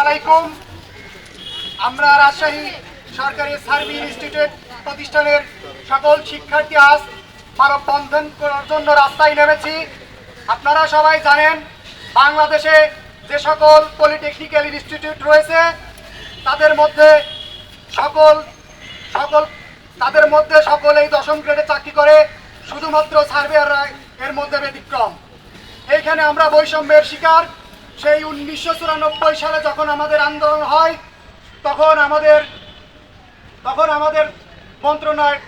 আলাইকুম। আমরা রাজশাহী সরকারি সার্ভিস ইনস্টিটিউট প্রতিষ্ঠানের সকল শিক্ষার্থী আজ মানব বন্ধন করার জন্য রাস্তায় নেমেছি। আপনারা সবাই জানেন, বাংলাদেশে যে সকল পলিটেকনিক্যাল ইনস্টিটিউট রয়েছে, তাদের মধ্যে সকল সকল, তাদের মধ্যে সকলেই দশম গ্রেডে চাকরি করে, শুধুমাত্র সার্ভেয়াররা এর মধ্যে ব্যতিক্রম। এইখানে আমরা বৈষম্যের শিকার। সেই উনিশশো চুরানব্বই সালে যখন আমাদের আন্দোলন হয়, তখন আমাদের তখন আমাদের মন্ত্রণালয়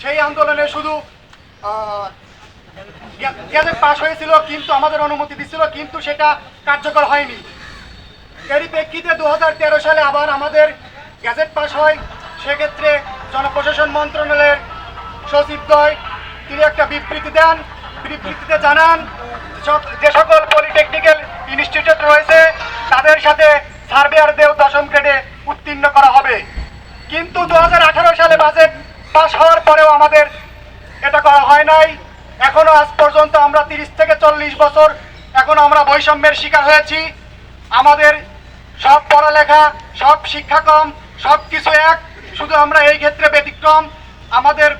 সেই আন্দোলনে শুধু পাশ হয়েছিল, কিন্তু আমাদের অনুমতি দিচ্ছিল কিন্তু সেটা কার্যকর হয়নি। এরই প্রেক্ষিতে দু হাজার তেরো সালে আবার আমাদের গ্যাজেট পাশ হয়। সেক্ষেত্রে জনপ্রশাসন মন্ত্রণালয়ের সচিবদ্বয় তিনি একটা বিবৃতি দেন। বিবৃতিতে জানান যে সকল পলিটেকনিক্যাল ইনস্টিটিউট রয়েছে, তাদের সাথে সার্ভেয়ারদেরও দশম গ্রেডে উত্তীর্ণ করা হবে। কিন্তু দু হাজার আঠারো সালে বাজেট পাশ হওয়ার পরেও আমাদের এটা করা হয় নাই। এখনও আজ পর্যন্ত আমরা তিরিশ থেকে চল্লিশ বছর এখনও আমরা বৈষম্যের শিকার হয়েছি। আমাদের সব পড়ালেখা, সব শিক্ষাক্রম, সব কিছু এক, শুধু আমরা এই ক্ষেত্রে ব্যতিক্রম। আমাদের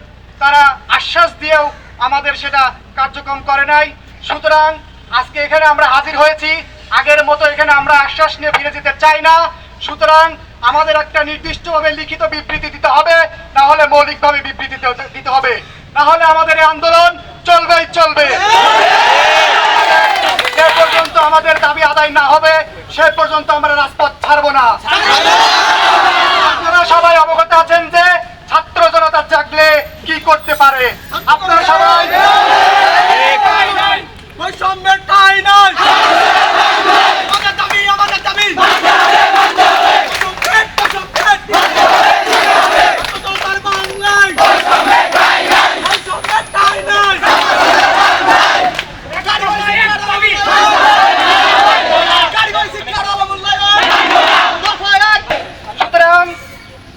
তারা আশ্বাস দিয়েও আমাদের সেটা কার্যক্রম করে নাই। সুতরাং আজকে এখানে আমরা হাজির হয়েছি। আগের মতো এখানে আমরা আশ্বাস নিয়ে ফিরে যেতে চাই না। সুতরাং আমাদের একটা নির্দিষ্টভাবে লিখিত বিবৃতি দিতে হবে, না হলে মৌলিকভাবে বিবৃতি দিতে- হবে। না হলে আমাদের এই আন্দোলন চলবেই চলবে। যে পর্যন্ত আমাদের দাবি আদায় না হবে, সে পর্যন্ত আমরা রাজপথ ছাড়বো না। আপনারা সবাই অবগত আছেন যে ছাত্র জনতা জাগলে কি করতে পারে? আপনারা সবাই ঠাঁই নাই।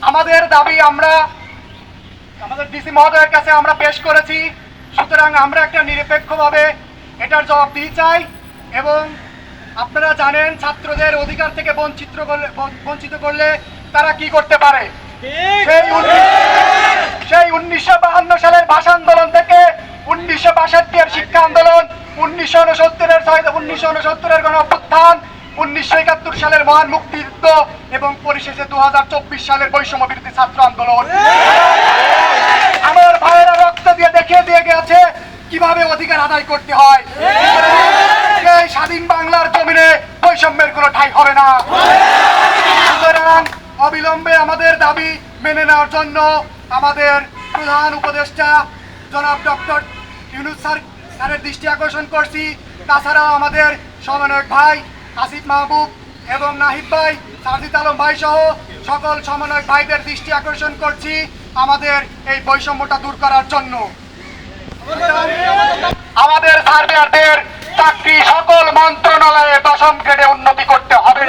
আমাদের দাবি আমরা, আমাদের ডিসি মহোদয়ের কাছে আমরা পেশ করেছি। সুতরাং আমরা একটা নিরপেক্ষভাবে এটার জবাব দিয়ে চাই এবং আপনারা জানেন ছাত্রদের অধিকার থেকে বঞ্চিত করলে বঞ্চিত করলে তারা কি করতে পারে? সেই সেই উনিশশো বাহান্ন সালের ভাষা আন্দোলন থেকে উনিশশো বাষট্টি এর শিক্ষা আন্দোলন উনিশশো উনসত্তরের উনিশশো উনসত্তরের গণ অভ্যুত্থান উনিশশো একাত্তর সালের মহান মুক্তিযুদ্ধ এবং পরিশেষে দু চব্বিশ সালের বৈষম্য বিরোধী ছাত্র আন্দোলন। কীভাবে অধিকার আদায় করতে হয়? এই স্বাধীন বাংলার জমিনে বৈষম্যের কোনো ঠাই হবে না? সুতরাং অবিলম্বে আমাদের দাবি মেনে নেওয়ার জন্য আমাদের প্রধান উপদেষ্টা জনাব ডক্টর ইউনুস স্যার, স্যারের দৃষ্টি আকর্ষণ করছি। তাছাড়াও আমাদের সমন্বয়ক ভাই আসিফ মাহবুব এবং নাহিদ ভাই সারজিদ আলম ভাই সহ সকল সমন্বয়ক ভাইদের দৃষ্টি আকর্ষণ করছি আমাদের এই বৈষম্যটা দূর করার জন্য। আমাদের সার্ভেয়ারদের চাকরি সকল মন্ত্রণালয়ে দশম গ্রেডে উন্নতি করতে হবে।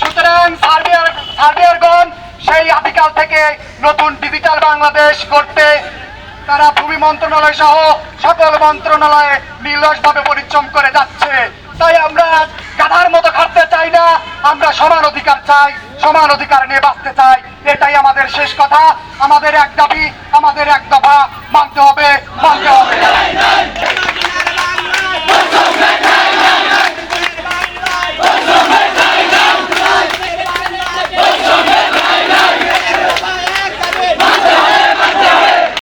সুতরাং সার্ভেয়ার সার্ভেয়ারগণ সেই আদিকাল থেকে নতুন ডিজিটাল বাংলাদেশ করতে তারা ভূমি মন্ত্রণালয় সহ সকল মন্ত্রণালয়ে নির্লসভাবে পরিশ্রম করে যাচ্ছে। তাই আমরা গাধার মতো খাটতে চাই না, আমরা সমান অধিকার চাই, সমান অধিকার নিয়ে বাঁচতে চাই। এটাই আমাদের শেষ কথা, আমাদের এক দাবি, আমাদের এক দফা। মানতে হবে মানতে হবে।